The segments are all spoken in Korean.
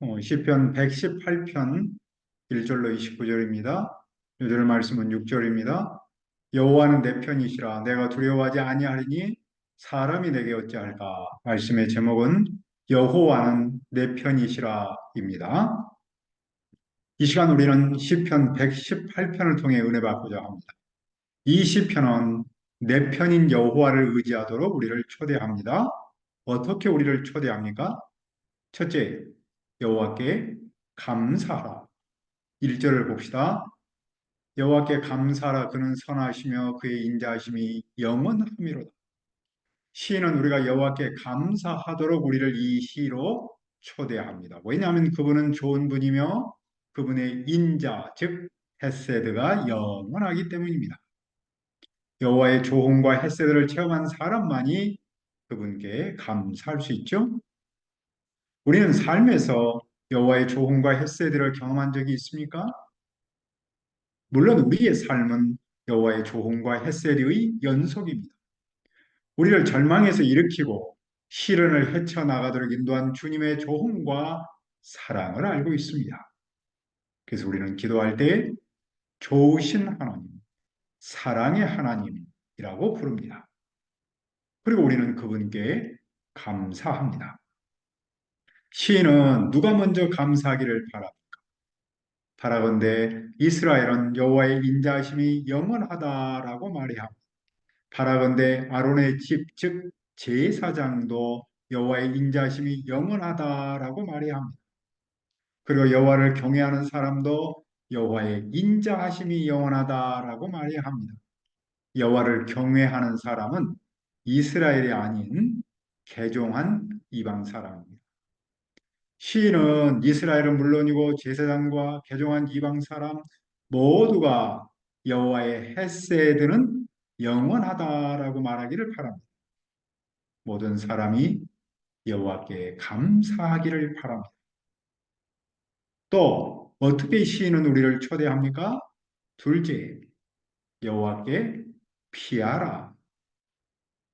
어, 시편 118편 1절로 29절입니다. 요절 말씀은 6절입니다. 여호와는 내 편이시라 내가 두려워하지 아니하리니 사람이 내게 어찌할까? 말씀의 제목은 여호와는 내 편이시라입니다. 이 시간 우리는 시편 118편을 통해 은혜 받고자 합니다. 이 시편은 내 편인 여호와를 의지하도록 우리를 초대합니다. 어떻게 우리를 초대합니까? 첫째, 여호와께 감사하라. 1절을 봅시다. 여호와께 감사하라 그는 선하시며 그의 인자하심이 영원함이로다. 시인은 우리가 여호와께 감사하도록 우리를 이 시로 초대합니다. 왜냐하면 그분은 좋은 분이며 그분의 인자 즉 헤세드가 영원하기 때문입니다. 여호와의 조언과 헤세드를 체험한 사람만이 그분께 감사할 수 있죠. 우리는 삶에서 여호와의 조언과 헤세드를 경험한 적이 있습니까? 물론 우리의 삶은 여호와의 조언과 헤세드의 연속입니다. 우리를 절망에서 일으키고 시련을 헤쳐나가도록 인도한 주님의 조언과 사랑을 알고 있습니다. 그래서 우리는 기도할 때 좋으신 하나님, 사랑의 하나님이라고 부릅니다. 그리고 우리는 그분께 감사합니다. 시인은 누가 먼저 감사하기를 바랍니까? 바라건대 이스라엘은 여호와의 인자하심이 영원하다라고 합니다. 바라건대 아론의 집 즉 제사장도 여호와의 인자하심이 영원하다라고 말해야 합니다. 그리고 여호와를 경외하는 사람도 여호와의 인자하심이 영원하다라고 말해야 합니다. 여호와를 경외하는 사람은 이스라엘이 아닌 개종한 이방 사람입니다. 시인은 이스라엘은 물론이고 제사장과 개종한 이방 사람 모두가 여호와의 헤세드는 영원하다라고 말하기를 바랍니다. 모든 사람이 여호와께 감사하기를 바랍니다. 또 어떻게 시인은 우리를 초대합니까? 둘째, 여호와께 피하라.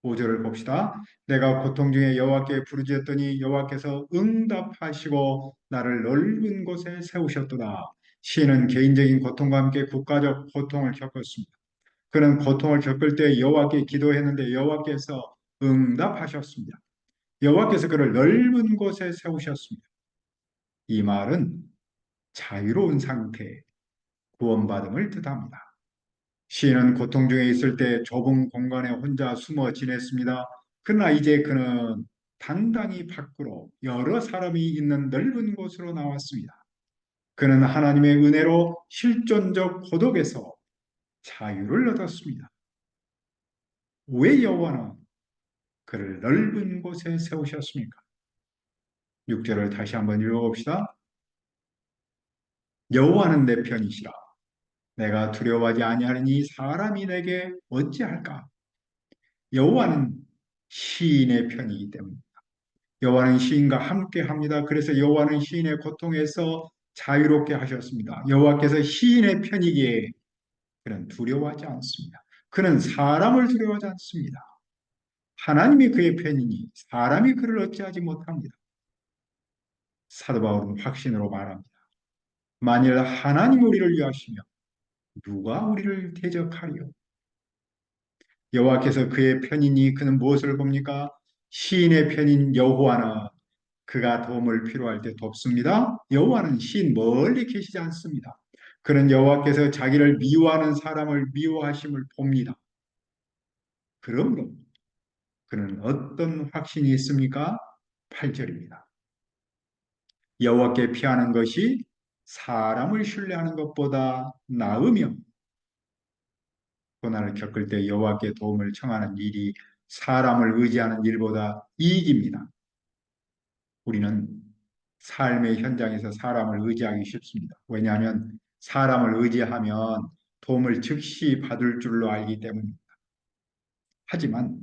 5절을 봅시다. 내가 고통 중에 여호와께 부르짖었더니 여호와께서 응답하시고 나를 넓은 곳에 세우셨도다. 시인은 개인적인 고통과 함께 국가적 고통을 겪었습니다. 그는 고통을 겪을 때 여호와께 기도했는데 여호와께서 응답하셨습니다. 여호와께서 그를 넓은 곳에 세우셨습니다. 이 말은 자유로운 상태, 구원받음을 뜻합니다. 시인은 고통 중에 있을 때 좁은 공간에 혼자 숨어 지냈습니다. 그러나 이제 그는 당당히 밖으로 여러 사람이 있는 넓은 곳으로 나왔습니다. 그는 하나님의 은혜로 실존적 고독에서 자유를 얻었습니다. 왜 여호와는 그를 넓은 곳에 세우셨습니까? 6절을 다시 한번 읽어봅시다. 여호와는 내 편이시라. 내가 두려워하지 아니하리니 사람이 내게 어찌할까? 여호와는 시인의 편이기 때문입니다. 여호와는 시인과 함께 합니다. 그래서 여호와는 시인의 고통에서 자유롭게 하셨습니다. 여호와께서 시인의 편이기에 그는 두려워하지 않습니다. 그는 사람을 두려워하지 않습니다. 하나님이 그의 편이니 사람이 그를 어찌하지 못합니다. 사도 바울은 확신으로 말합니다. 만일 하나님 우리를 위하시며 누가 우리를 대적하리요? 여호와께서 그의 편이니 그는 무엇을 봅니까? 시인의 편인 여호와는 그가 도움을 필요할 때 돕습니다. 여호와는 시인 멀리 계시지 않습니다. 그는 여호와께서 자기를 미워하는 사람을 미워하심을 봅니다. 그러므로 그는 어떤 확신이 있습니까? 8절입니다. 여호와께 피하는 것이 사람을 신뢰하는 것보다 나으며 고난을 겪을 때 여호와께 도움을 청하는 일이 사람을 의지하는 일보다 이익입니다. 우리는 삶의 현장에서 사람을 의지하기 쉽습니다. 왜냐하면 사람을 의지하면 도움을 즉시 받을 줄로 알기 때문입니다. 하지만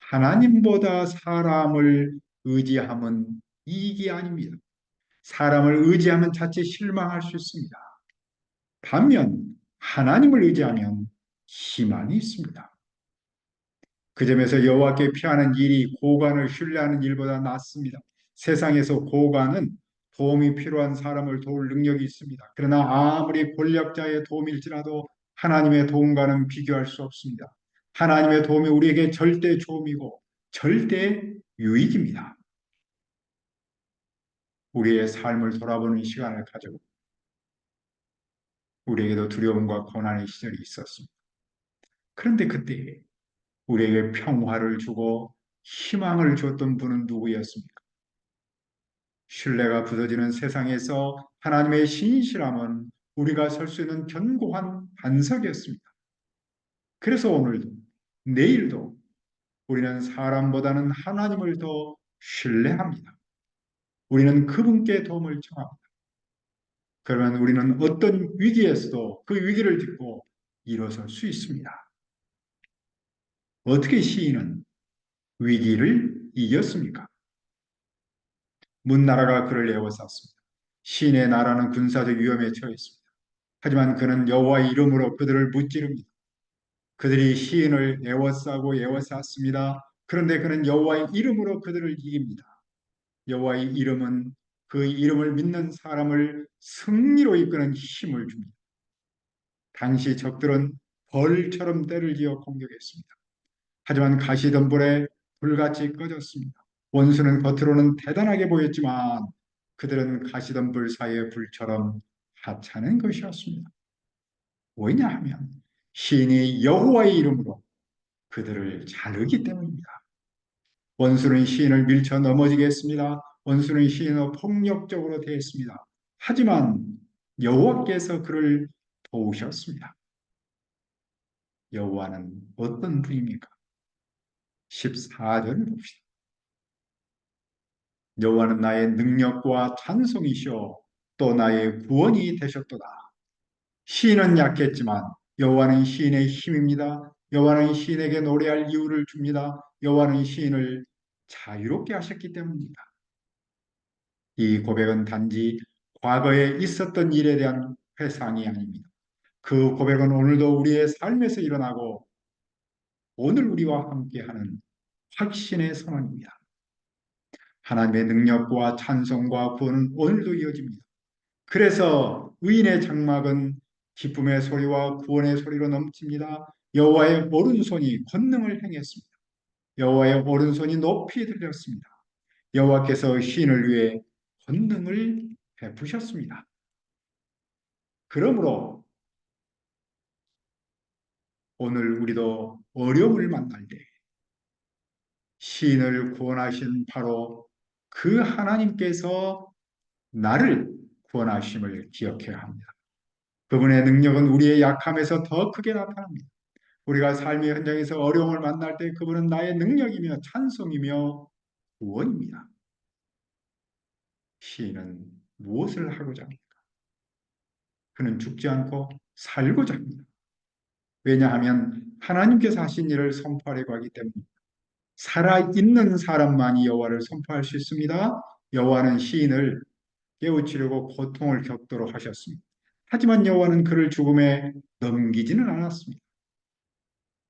하나님보다 사람을 의지함은 이익이 아닙니다. 사람을 의지하면 자칫 실망할 수 있습니다. 반면 하나님을 의지하면 희망이 있습니다. 그 점에서 여호와께 피하는 일이 고관을 신뢰하는 일보다 낫습니다. 세상에서 고가는 도움이 필요한 사람을 도울 능력이 있습니다. 그러나 아무리 권력자의 도움일지라도 하나님의 도움과는 비교할 수 없습니다. 하나님의 도움이 우리에게 절대 도움이고 절대 유익입니다. 우리의 삶을 돌아보는 시간을 가지고 우리에게도 두려움과 고난의 시절이 있었습니다. 그런데 그때 우리에게 평화를 주고 희망을 줬던 분은 누구였습니까? 신뢰가 부서지는 세상에서 하나님의 신실함은 우리가 설 수 있는 견고한 반석이었습니다. 그래서 오늘도 내일도 우리는 사람보다는 하나님을 더 신뢰합니다. 우리는 그분께 도움을 청합니다. 그러면 우리는 어떤 위기에서도 그 위기를 딛고 일어설 수 있습니다. 어떻게 시인은 위기를 이겼습니까? 문나라가 그를 에워쌌습니다. 시인의 나라는 군사적 위험에 처했습니다. 하지만 그는 여호와의 이름으로 그들을 무찌릅니다. 그들이 시인을 에워싸고 에워쌌습니다. 그런데 그는 여호와의 이름으로 그들을 이깁니다. 여호와의 이름은 그 이름을 믿는 사람을 승리로 이끄는 힘을 줍니다. 당시 적들은 벌처럼 때를 지어 공격했습니다. 하지만 가시덤불에 불같이 꺼졌습니다. 원수는 겉으로는 대단하게 보였지만 그들은 가시덤불 사이의 불처럼 하찮은 것이었습니다. 왜냐하면 시인이 여호와의 이름으로 그들을 자르기 때문입니다. 원수는 시인을 밀쳐 넘어지게 했습니다. 원수는 시인을 폭력적으로 대했습니다. 하지만 여호와께서 그를 도우셨습니다. 여호와는 어떤 분입니까? 14절을 봅시다. 여호와는 나의 능력과 찬송이시오 또 나의 구원이 되셨도다. 시인은 약했지만 여호와는 시인의 힘입니다. 여호와는 시인에게 노래할 이유를 줍니다. 여호와는 시인을 자유롭게 하셨기 때문입니다. 이 고백은 단지 과거에 있었던 일에 대한 회상이 아닙니다. 그 고백은 오늘도 우리의 삶에서 일어나고 오늘 우리와 함께하는 확신의 선언입니다. 하나님의 능력과 찬송과 구원은 오늘도 이어집니다. 그래서 의인의 장막은 기쁨의 소리와 구원의 소리로 넘칩니다. 여호와의 오른손이 권능을 행했습니다. 여호와의 오른손이 높이 들렸습니다. 여호와께서 시인을 위해 권능을 베푸셨습니다. 그러므로 오늘 우리도 어려움을 만날 때 시인을 구원하신 바로 그 하나님께서 나를 구원하심을 기억해야 합니다. 그분의 능력은 우리의 약함에서 더 크게 나타납니다. 우리가 삶의 현장에서 어려움을 만날 때 그분은 나의 능력이며 찬송이며 구원입니다. 시인은 무엇을 하고자 합니까? 그는 죽지 않고 살고자 합니다. 왜냐하면 하나님께서 하신 일을 선포하려고 하기 때문입니다. 살아있는 사람만이 여호와를 선포할 수 있습니다. 여호와는 시인을 깨우치려고 고통을 겪도록 하셨습니다. 하지만 여호와는 그를 죽음에 넘기지는 않았습니다.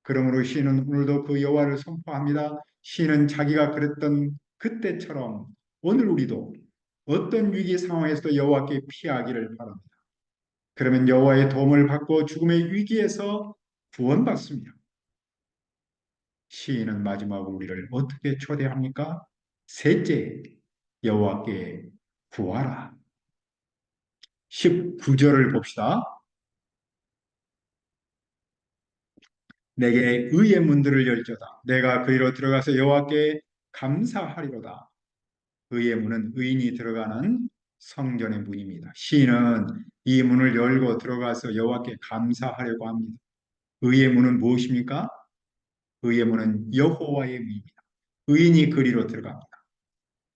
그러므로 시인은 오늘도 그 여호와를 선포합니다. 시인은 자기가 그랬던 그때처럼 오늘 우리도 어떤 위기 상황에서도 여호와께 피하기를 바랍니다. 그러면 여호와의 도움을 받고 죽음의 위기에서 구원받습니다. 시인은 마지막 우리를 어떻게 초대합니까? 셋째, 여호와께 구하라. 19절을 봅시다. 내게 의의 문들을 열자다. 내가 그리로 들어가서 여호와께 감사하리로다. 의의 문은 의인이 들어가는 성전의 문입니다. 시인은 이 문을 열고 들어가서 여호와께 감사하려고 합니다. 의의 문은 무엇입니까? 의의 문은 여호와의 문입니다. 의인이 그리로 들어갑니다.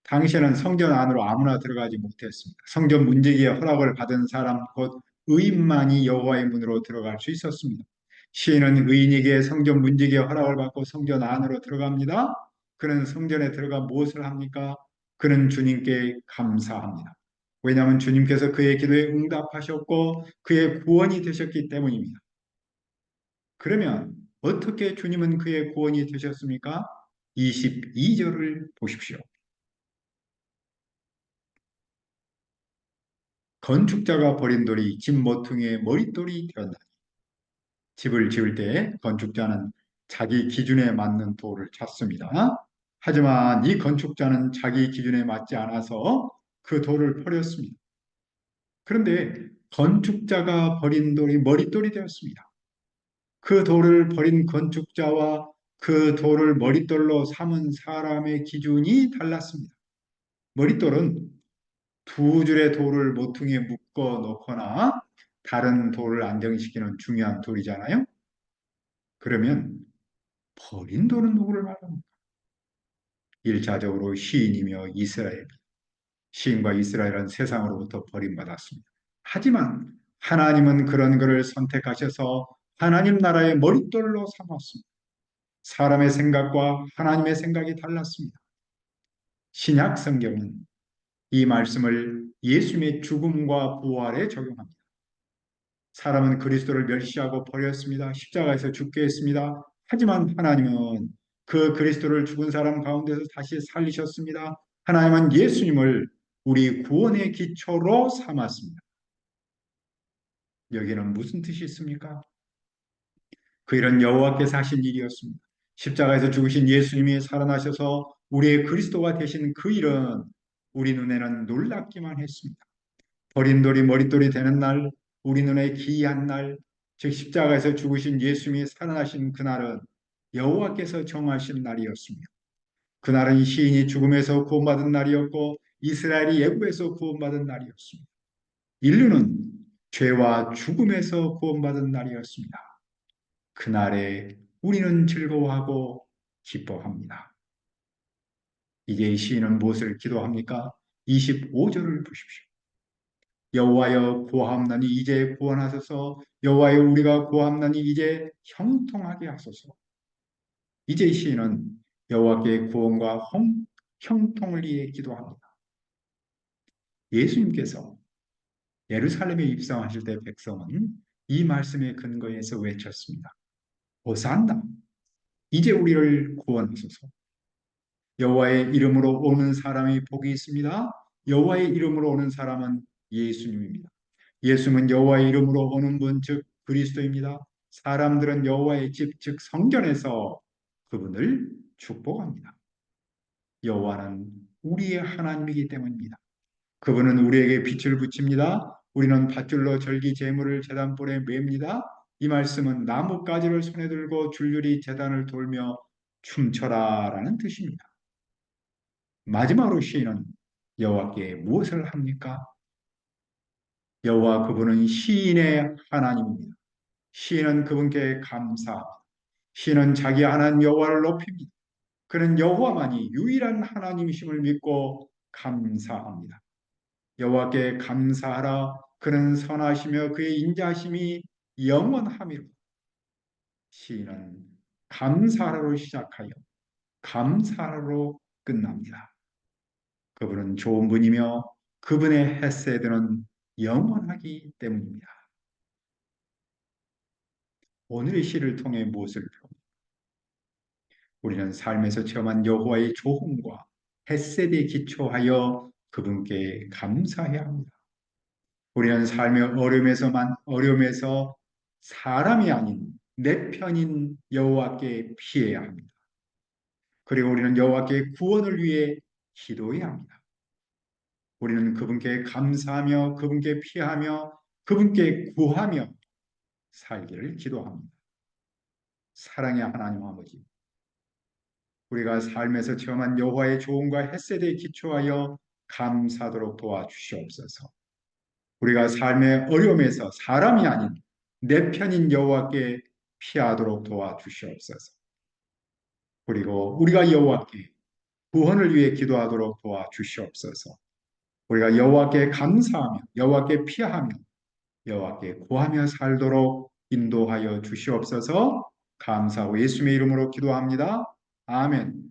당시에는 성전 안으로 아무나 들어가지 못했습니다. 성전 문지기의 허락을 받은 사람 곧 의인만이 여호와의 문으로 들어갈 수 있었습니다. 시인은 의인에게 성전 문지기에 허락을 받고 성전 안으로 들어갑니다. 그는 성전에 들어가 무엇을 합니까? 그는 주님께 감사합니다. 왜냐하면 주님께서 그의 기도에 응답하셨고 그의 구원이 되셨기 때문입니다. 그러면 어떻게 주님은 그의 구원이 되셨습니까? 22절을 보십시오. 건축자가 버린 돌이 집 모퉁이의 머릿돌이 되었나니 집을 지을 때 건축자는 자기 기준에 맞는 돌을 찾습니다. 하지만 이 건축자는 자기 기준에 맞지 않아서 그 돌을 버렸습니다. 그런데 건축자가 버린 돌이 머릿돌이 되었습니다. 그 돌을 버린 건축자와 그 돌을 머릿돌로 삼은 사람의 기준이 달랐습니다. 머릿돌은 두 줄의 돌을 모퉁이에 묶어 놓거나 다른 돌을 안정시키는 중요한 돌이잖아요. 그러면 버린 돌은 누구를 말합니까? 1차적으로 시인이며 이스라엘. 시인과 이스라엘은 세상으로부터 버림받았습니다. 하지만 하나님은 그런 그를 선택하셔서 하나님 나라의 머릿돌로 삼았습니다. 사람의 생각과 하나님의 생각이 달랐습니다. 신약 성경은 이 말씀을 예수님의 죽음과 부활에 적용합니다. 사람은 그리스도를 멸시하고 버렸습니다. 십자가에서 죽게 했습니다. 하지만 하나님은 그 그리스도를 죽은 사람 가운데서 다시 살리셨습니다. 하나님은 예수님을 우리 구원의 기초로 삼았습니다. 여기는 무슨 뜻이 있습니까? 그 일은 여호와께서 하신 일이었습니다. 십자가에서 죽으신 예수님이 살아나셔서 우리의 그리스도가 되신 그 일은 우리 눈에는 놀랍기만 했습니다. 버린 돌이 머릿돌이 되는 날, 우리 눈에 기이한 날, 즉 십자가에서 죽으신 예수님이 살아나신 그날은 여호와께서 정하신 날이었습니다. 그날은 시인이 죽음에서 구원받은 날이었고 이스라엘이 예고에서 구원받은 날이었습니다. 인류는 죄와 죽음에서 구원받은 날이었습니다. 그날에 우리는 즐거워하고 기뻐합니다. 이제 시인은 무엇을 기도합니까? 25절을 보십시오. 여호와여 구함나니 이제 구원하소서 여호와여 우리가 구함나니 이제 형통하게 하소서 이제 시인은 여호와께 구원과 홍, 형통을 위해 기도합니다. 예수님께서 예루살렘에 입성하실 때 백성은 이 말씀의 근거에서 외쳤습니다. 호산나 이제 우리를 구원하소서 여호와의 이름으로 오는 사람이 복이 있습니다. 여호와의 이름으로 오는 사람은 예수님입니다. 예수는 여호와의 이름으로 오는 분, 즉 그리스도입니다. 사람들은 여호와의 집, 즉 성전에서 그분을 축복합니다. 여호와는 우리의 하나님이기 때문입니다. 그분은 우리에게 빛을 붙입니다. 우리는 밧줄로 절기 제물을 제단불에 맵니다. 이 말씀은 나뭇가지를 손에 들고 줄줄이 제단을 돌며 춤춰라라는 뜻입니다. 마지막으로 시인은 여호와께 무엇을 합니까? 여호와 그분은 시인의 하나님입니다. 시인은 그분께 감사합니다. 시인은 자기 하나님 여호와를 높입니다. 그는 여호와만이 유일한 하나님이심을 믿고 감사합니다. 여호와께 감사하라. 그는 선하시며 그의 인자심이 영원함이로. 시인은 감사하로 시작하여 감사하로 끝납니다. 그분은 좋은 분이며 그분의 헤세드는 영원하기 때문입니다. 오늘의 시를 통해 무엇을 배웁니까? 우리는 삶에서 체험한 여호와의 조언과 햇셋에 기초하여 그분께 감사해야 합니다. 우리는 삶의 어려움에서만 어려움에서 사람이 아닌 내 편인 여호와께 피해야 합니다. 그리고 우리는 여호와께 구원을 위해 기도해야 합니다. 우리는 그분께 감사하며 그분께 피하며 그분께 구하며 살기를 기도합니다. 사랑의 하나님 아버지, 우리가 삶에서 체험한 여호와의 조언과 햇셋에 기초하여 감사하도록 도와주시옵소서. 우리가 삶의 어려움에서 사람이 아닌 내 편인 여호와께 피하도록 도와주시옵소서. 그리고 우리가 여호와께 구원을 위해 기도하도록 도와주시옵소서. 우리가 여호와께 감사하며 여호와께 피하며 여호와께 구하며 살도록 인도하여 주시옵소서. 감사하고 예수님의 이름으로 기도합니다. 아멘.